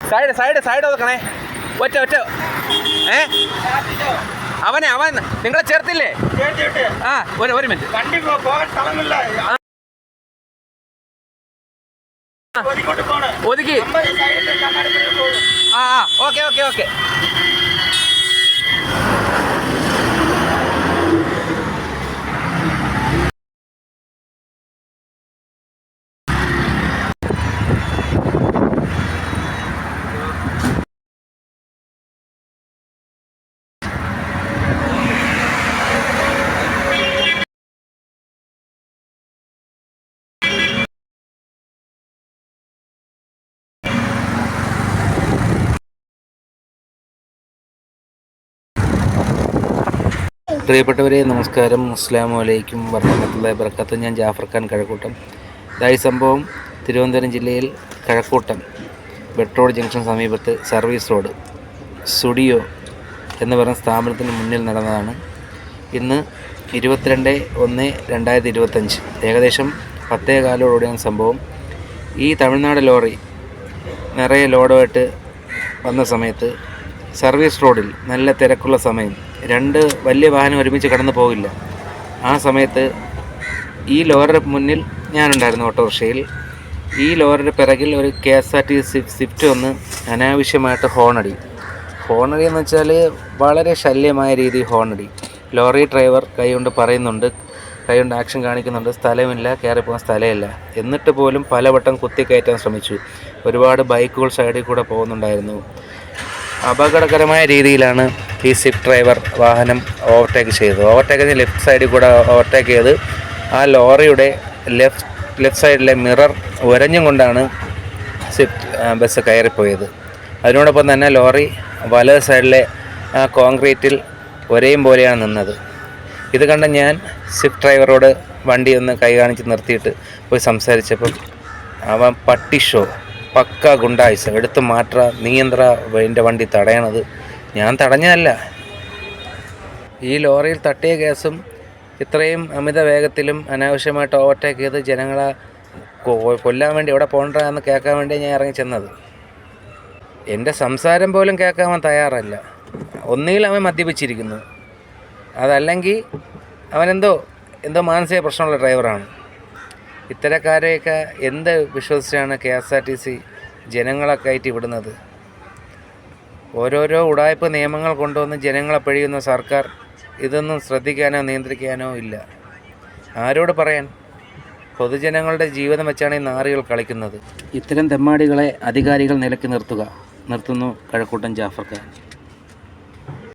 Side side side നോക്കണേ. ഒറ്റ ഒറ്റ. ഏ? അവനെ അവൻ നിങ്ങളെ ചേർത്തില്ലേ? ആ ഒരു ഒരു മിനിറ്റ്. വണ്ടി പോകാൻ സ്ഥലമില്ല ഒതുക്കി ആ ഓക്കെ ഓക്കെ ഓക്കെ പ്രിയപ്പെട്ടവരെ നമസ്കാരം. അസ്സാം വലൈക്കും വർഹമത്തുള്ള ബർക്കത്ത് ഞാൻ ജാഫർ ഖാൻ കഴക്കൂട്ടം. ഇതായി സംഭവം തിരുവനന്തപുരം ജില്ലയിൽ കഴക്കൂട്ടം ബെട്രോഡ് ജംഗ്ഷൻ സമീപത്ത് സർവീസ് റോഡ് സ്റ്റുഡിയോ എന്ന് പറയുന്ന സ്ഥാപനത്തിന് മുന്നിൽ നടന്നതാണ്. ഇന്ന് ഇരുപത്തിരണ്ട് ഒന്ന് രണ്ടായിരത്തി ഇരുപത്തഞ്ച് ഏകദേശം പത്തേ കാലോടുകൂടിയാണ് സംഭവം. ഈ തമിഴ്നാട് ലോറി നിറയെ ലോഡുമായിട്ട് വന്ന സമയത്ത് സർവീസ് റോഡിൽ നല്ല തിരക്കുള്ള സമയം രണ്ട് വലിയ വാഹനം ഒരുമിച്ച് കടന്നു പോകില്ല ആ സമയത്ത് ഈ ലോറിയുടെ മുന്നിൽ ഞാനുണ്ടായിരുന്നു ഓട്ടോറിക്ഷയിൽ. ഈ ലോറിയുടെ പിറകിൽ ഒരു K S R T Swift വന്ന് അനാവശ്യമായിട്ട് ഹോണടി. ഹോണടി എന്ന് വെച്ചാൽ വളരെ ശല്യമായ രീതിയിൽ ഹോണടി. ലോറി ഡ്രൈവർ കൈ കൊണ്ട് പറയുന്നുണ്ട് കൈ കൊണ്ട് ആക്ഷൻ കാണിക്കുന്നുണ്ട് സ്ഥലമില്ല കയറിപ്പോകാൻ സ്ഥലമില്ല. എന്നിട്ട് പോലും പലവട്ടം കുത്തിക്കയറ്റാൻ ശ്രമിച്ചു. ഒരുപാട് ബൈക്കുകൾ സൈഡിൽ കൂടെ പോകുന്നുണ്ടായിരുന്നു. അപകടകരമായ രീതിയിലാണ് ഈ സ്വിഫ്റ്റ് ഡ്രൈവർ വാഹനം ഓവർടേക്ക് ചെയ്തത്. ഓവർടേക്ക് ലെഫ്റ്റ് സൈഡിൽ കൂടെ ഓവർടേക്ക് ചെയ്ത് ആ ലോറിയുടെ ലെഫ്റ്റ് ലെഫ്റ്റ് സൈഡിലെ മിറർ ഉരഞ്ഞും കൊണ്ടാണ് സ്വിഫ്റ്റ് ബസ് കയറിപ്പോയത്. അതിനോടൊപ്പം തന്നെ ലോറി വലത് സൈഡിലെ ആ കോൺക്രീറ്റിൽ ഒരേയും പോലെയാണ് നിന്നത്. ഇത് കണ്ട ഞാൻ സ്വിഫ്റ്റ് ഡ്രൈവറോട് വണ്ടി ഒന്ന് കൈ കാണിച്ച് നിർത്തിയിട്ട് പോയി സംസാരിച്ചപ്പം അവൻ പട്ടി ഷോ പക്ക ഗുണ്ടായിസ്. എടുത്ത് മാറ്റ നിയന്ത്ര എന്റെ വണ്ടി തടയണത്. ഞാൻ തടഞ്ഞതല്ല. ഈ ലോറിയിൽ തട്ടിയ കേസും ഇത്രയും അമിത വേഗത്തിലും അനാവശ്യമായിട്ട് ഓവർടേക്ക് ചെയ്ത് ജനങ്ങളെ കൊല്ലാൻ വേണ്ടി എവിടെ പോകണ്ട എന്ന് കേൾക്കാൻ വേണ്ടി ഞാൻ ഇറങ്ങി ചെന്നത്. എന്റെ സംസാരം പോലും കേൾക്കാൻ അവൻ തയ്യാറല്ല. ഒന്നുകിൽ അവൻ മദ്യപിച്ചിരിക്കുന്നു. അതല്ലെങ്കിൽ അവനെന്തോ എന്തോ മാനസിക പ്രശ്നമുള്ള ഡ്രൈവറാണ് ഇത്തരക്കാരെയൊക്കെ എന്ത് വിശ്വസിച്ചാണ് K S R T C ജനങ്ങളെ കയറ്റി വിടുന്നത് ഓരോരോ ഉടായ്പ നിയമങ്ങൾ കൊണ്ടുവന്ന് ജനങ്ങളെ പിഴിയുന്ന സർക്കാർ ഇതൊന്നും ശ്രദ്ധിക്കാനോ നിയന്ത്രിക്കാനോ ഇല്ല. ആരോട് പറയാൻ? പൊതുജനങ്ങളുടെ ജീവിതം വെച്ചാണ് ഈ നാറികൾ കളിക്കുന്നത്. ഇത്തരം തെമ്മാടികളെ അധികാരികൾ നിലയ്ക്ക് നിർത്തുക. നിർത്തുന്നു കഴക്കൂട്ടൻ ജാഫർ ഖാൻ